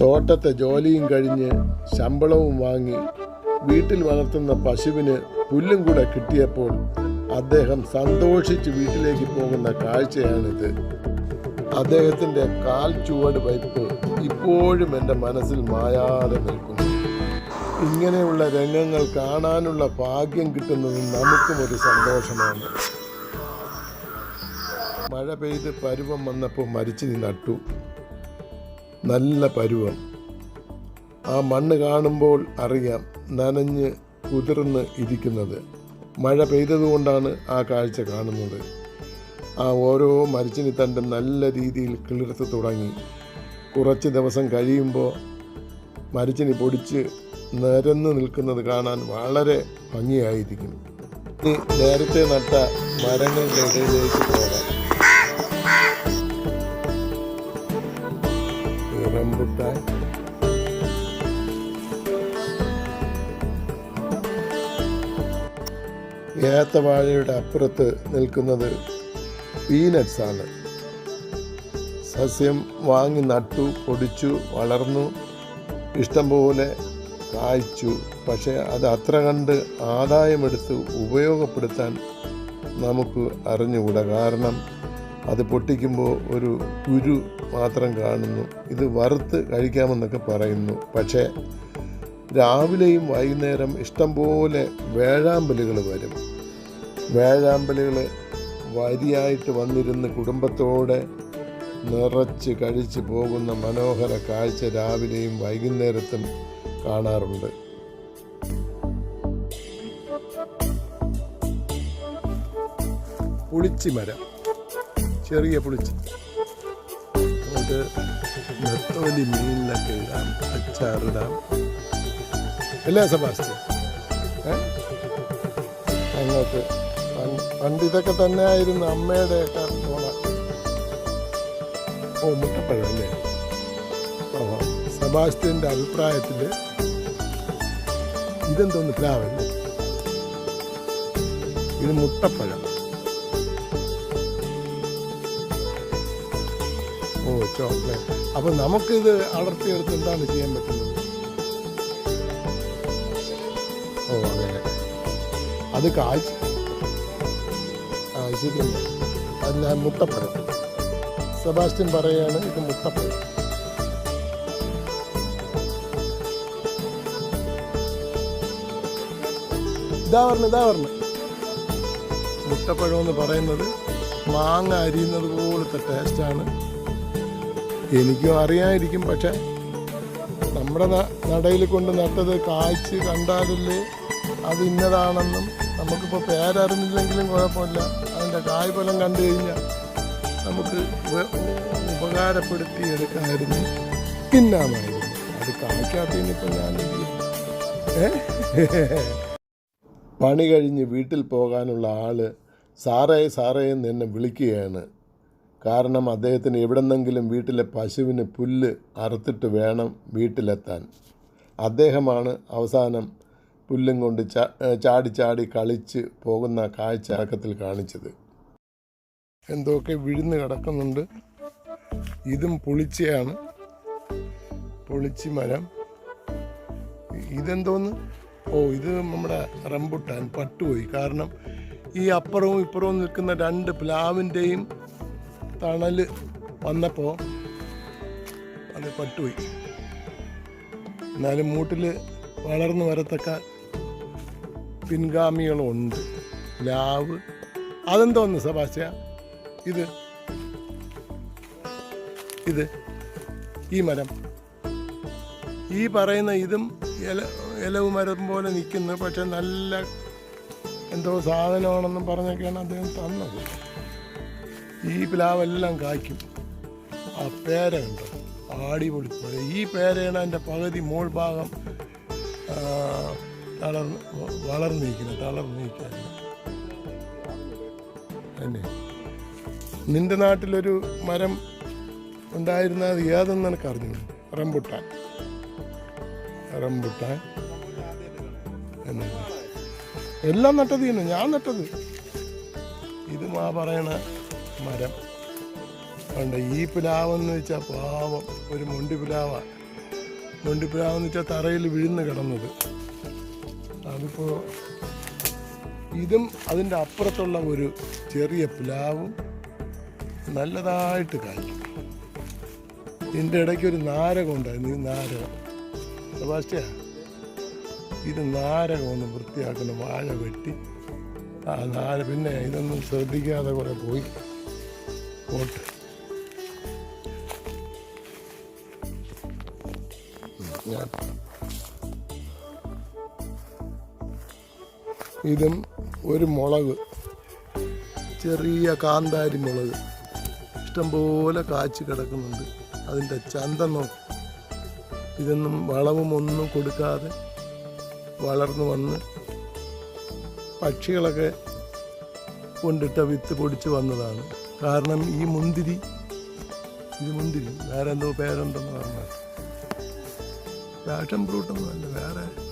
തോട്ടത്തെ ജോലിയും കഴിഞ്ഞ് ശമ്പളവും വാങ്ങി വീട്ടിൽ വളർത്തുന്ന പശുവിന് പുല്ലും കൂടെ കിട്ടിയപ്പോൾ അദ്ദേഹം സന്തോഷിച്ച് വീട്ടിലേക്ക് പോകുന്ന കാഴ്ചയാണിത്. അദ്ദേഹത്തിന്റെ കാൽ ചുവട് വയ്പ് ഇപ്പോഴും എന്റെ മനസ്സിൽ മായാതെ നിൽക്കുന്നു. ഇങ്ങനെയുള്ള രംഗങ്ങൾ കാണാനുള്ള ഭാഗ്യം കിട്ടുന്നത് നമുക്കും ഒരു സന്തോഷമാണ്. മഴ പെയ്ത് പരുവം വന്നപ്പോൾ മരിച്ചിനി നട്ടു. നല്ല പരുവം. ആ മണ്ണ് കാണുമ്പോൾ അറിയാം നനഞ്ഞ് കുതിർന്ന് ഇരിക്കുന്നത്. മഴ പെയ്തതുകൊണ്ടാണ് ആ കാഴ്ച കാണുന്നത്. ആ ഓരോ മരിച്ചിനി തണ്ടും നല്ല രീതിയിൽ കിളിർത്ത് തുടങ്ങി. കുറച്ച് ദിവസം കഴിയുമ്പോൾ മരിച്ചിനി പൊടിച്ച് നിരന്ന് നിൽക്കുന്നത് കാണാൻ വളരെ ഭംഗിയായിരിക്കും. നേരത്തെ നട്ട മരങ്ങളുടെ ഇടയിലേക്ക് പോകാം. റംബുട്ടാൻ ഏത്തവാഴയുടെ അപ്പുറത്ത് നിൽക്കുന്നത് പീനട്സ് ആണ്. സസ്യം വാങ്ങി നട്ടു പൊടിച്ചു വളർന്നു ഇഷ്ടംപോലെ കായ്ച്ചു. പക്ഷേ അത് അത്ര കണ്ട് ആദായമെടുത്ത് ഉപയോഗപ്പെടുത്താൻ നമുക്ക് അറിഞ്ഞുകൂടാ. കാരണം അത് പൊട്ടിക്കുമ്പോൾ ഒരു കുരു മാത്രം കാണുന്നു. ഇത് വറുത്ത് കഴിക്കാമെന്നൊക്കെ പറയുന്നു. പക്ഷേ രാവിലെയും വൈകുന്നേരം ഇഷ്ടംപോലെ വേഴാമ്പലുകൾ വരും. വേഴാമ്പലുകൾ വരിയായിട്ട് വന്നിരുന്ന് കുടുംബത്തോടെ നിറച്ച് കഴിച്ച് പോകുന്ന മനോഹര കാഴ്ച രാവിലെയും വൈകുന്നേരത്തും കാണാറുണ്ട്. പുളിച്ചി മരം ചെറിയ പുളിച്ച്. അത് നെത്തോലി മീനിലൊക്കെ ഇടാം അച്ചാറിടാം. അല്ലേ സെബാസ്റ്റ്യൻ? അങ്ങോട്ട്. പണ്ട് ഇതൊക്കെ തന്നെ ആയിരുന്നു അമ്മയുടെ മോള. ഓ മുട്ടപ്പഴം അല്ലേ? ഓ സെബാസ്റ്റ്യന്റെ അഭിപ്രായത്തിൽ ഇതെന്തോന്ന് പ്ലാവല്ലേ ഇത് മുട്ടപ്പഴം. ചോക്ലേറ്റ് അപ്പം നമുക്കിത് അടർത്തിയെടുത്ത് എന്താണ് ചെയ്യാൻ പറ്റുന്നത്? ഓ അങ്ങനെ അത് കാഴ്ച ആ ശരിയല്ല അല്ല മുട്ടപ്പഴം. സെബാസ്റ്റ്യൻ പറയാണ് ഇത് മുട്ടപ്പഴം. ഇതാ പറഞ്ഞു ഇതാ പറഞ്ഞു. മുട്ടപ്പഴം എന്ന് പറയുന്നത് മാങ്ങ അരിയുന്നത് പോലത്തെ ടേസ്റ്റാണ് എനിക്കും അറിയാമായിരിക്കും പക്ഷെ നമ്മുടെ നടയിൽ കൊണ്ട് നട്ടത് കായ്ച്ച് കണ്ടാലല്ലേ അത് ഇന്നതാണെന്നും നമുക്കിപ്പോൾ പേരറിഞ്ഞില്ലെങ്കിലും കുഴപ്പമില്ല. അതിന്റെ കായ്ഫലം കണ്ടു കഴിഞ്ഞാൽ നമുക്ക് ഉപ- ഉപകാരപ്പെടുത്തി എടുക്കാമായിരുന്നു തിന്നാമായിരുന്നു അത് എന്ത് ഏ? പണി കഴിഞ്ഞ് വീട്ടിൽ പോകാനുള്ള ആൾ സാറേ സാറേ എന്ന് എന്നെ വിളിക്കുകയാണ്. കാരണം അദ്ദേഹത്തിന് എവിടെന്നെങ്കിലും വീട്ടിലെ പശുവിന് പുല്ല് അറുത്തിട്ട് വേണം വീട്ടിലെത്താൻ. അദ്ദേഹമാണ് അവസാനം പുല്ലും കൊണ്ട് ചാടി ചാടി കളിച്ച് പോകുന്ന കാഴ്ച അടക്കത്തിൽ കാണിച്ചത്. എന്തൊക്കെ വിഴുന്ന് കിടക്കുന്നുണ്ട്. ഇതും പുളിച്ചയാണ്. പുളിച്ചി മരം ഇതെന്തോന്ന്? ഓ ഇത് നമ്മുടെ റംബുട്ടാൻ പട്ടുപോയി. കാരണം ഈ അപ്പുറവും ഇപ്പുറവും നിൽക്കുന്ന രണ്ട് പ്ലാവിന്റെയും തണൽ വന്നപ്പോൾ അത് പട്ടുപോയി. എന്നാലും മൂട്ടിൽ വളർന്നു വരത്തക്ക പിൻഗാമികളുണ്ട്. ലാവ്. അതെന്തോന്ന് സബാസ്യ ഇത്. ഇത്. ഈ മരം. ഈ പറയുന്ന ഇതും ഇല ഇലവ് മരം പോലെ നിൽക്കുന്നു പക്ഷെ നല്ല എന്തോ സാധനമാണെന്നും പറഞ്ഞൊക്കെയാണ് അദ്ദേഹം തന്നത്. ഈ പ്ലാവെല്ലാം കായ്ക്കും. ആ പേര ഉണ്ടോ അടിപൊളി പേര. ഈ പേരയാണ് അതിന്റെ പകുതി മോൾ ഭാഗം തളർ വളർന്നിരിക്കുന്നത് തളർന്നിരിക്കുന്നത്. തന്നെ നിന്റെ നാട്ടിലൊരു മരം ഉണ്ടായിരുന്ന അത് ഏതെന്ന് എനിക്ക് അറിഞ്ഞു റംബുട്ടാൻ. റംബുട്ടാൻ. എല്ലാം നട്ടത് തന്നെ ഞാൻ നട്ടത്. ഇത് മാ പറയണ മരം. ഉണ്ട് ഈ പിലാവെന്ന് വെച്ചാൽ പാവം ഒരു മുണ്ടി പുലാവാണ് മുണ്ടി പുലാവെന്ന് വെച്ചാൽ തറയിൽ വിഴുന്ന് കിടന്നത്. അതിപ്പോൾ ഇതും അതിന്റെ അപ്പുറത്തുള്ള ഒരു ചെറിയ പുലാവും നല്ലതായിട്ട് കായ്ക്കും. ഇതിന്റെ ഇടയ്ക്ക് ഒരു നാരകം ഉണ്ടായിരുന്നു ഈ നാരകം. സെബാസ്റ്റ്യ ഇത് നാരകം ഒന്ന് വൃത്തിയാക്കുന്ന വാഴ വെട്ടി ആ നാര പിന്നെ ഇതൊന്നും ശ്രദ്ധിക്കാതെ കൂടെ പോയി. പോട്ട്. ഇതും ഒരു മുളക്. ചെറിയ കാന്താരി മുളക്. ഇഷ്ടംപോലെ കാച്ചു കിടക്കുന്നുണ്ട്. അതിന്റെ ചന്തം നോക്കും. ഇതൊന്നും വളവും ഒന്നും കൊടുക്കാതെ വളർന്നു വന്ന് പക്ഷികളൊക്കെ കൊണ്ടിട്ട വിത്ത് പൊടിച്ച് വന്നതാണ്. കാരണം ഈ മുന്തിരി ഇത് മുന്തിരി വേറെ എന്തോ പേരുണ്ടെന്ന് പറഞ്ഞാൽ. പാഷൻ ഫ്രൂട്ടൊന്നും അല്ല വേറെ.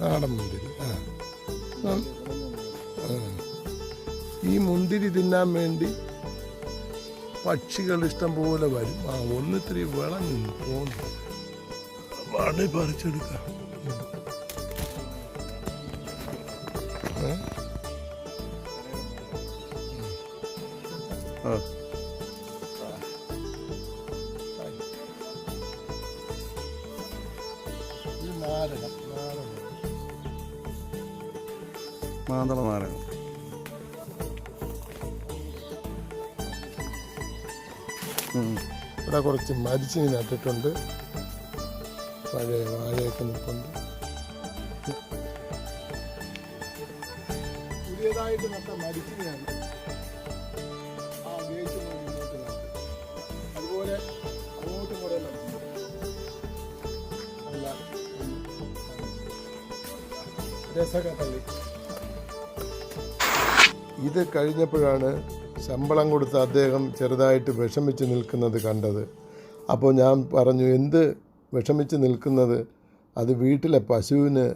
നാടൻ മുന്തിരി. ആ. ഈ മുന്തിരി തിന്നാൻ വേണ്ടി പക്ഷികൾ ഇഷ്ടം പോലെ വരും. ആ ഒന്നിത്തിരി വിളഞ്ഞു പോകുന്നു. വാടി പറിച്ചെടുക്കാം. ഇത് നാരകം. ഇവിടെ കുറച്ച് മരിച്ചിനി നട്ടിട്ടുണ്ട് പഴയ വാഴയൊക്കെ നിൽപ്പുണ്ട്. പുതിയതായിട്ട് നട്ട മരിച്ചിനിയാണ്. രസകത്തള്ളി ഇത് കഴിഞ്ഞപ്പോഴാണ് ശമ്പളം കൊടുത്ത അദ്ദേഹം ചെറുതായിട്ട് വിഷമിച്ച് നിൽക്കുന്നത് കണ്ടത്. അപ്പോൾ ഞാൻ പറഞ്ഞു എന്ത് വിഷമിച്ച് നിൽക്കുന്നത്? അത് വീട്ടിലെ പശുവിന്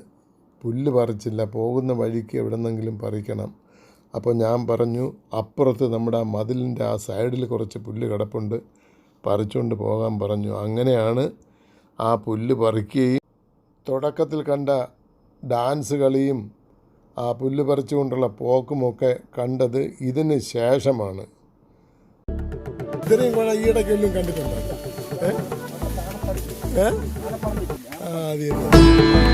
പുല്ല് പറിച്ചില്ല പോകുന്ന വഴിക്ക് എവിടെന്നെങ്കിലും പറിക്കണം. അപ്പോൾ ഞാൻ പറഞ്ഞു അപ്പുറത്ത് നമ്മുടെ ആ മതിലിന്റെ ആ സൈഡിൽ കുറച്ച് പുല്ല് കിടപ്പുണ്ട് പറിച്ചുകൊണ്ട് പോകാൻ പറഞ്ഞു. അങ്ങനെയാണ് ആ പുല്ല് പറിക്കുകയും തുടക്കത്തിൽ കണ്ട ഡാൻസ് കളിയും ആ പുല്ല് പറിച്ചുകൊണ്ടുള്ള പോക്കുമൊക്കെ കണ്ടത് ഇതിന് ശേഷമാണ്. ഇത്രയും കൂടെ ഈയിടയ്ക്കൊല്ലും കണ്ടിട്ടുണ്ടോ? ഏ? ആ അത്.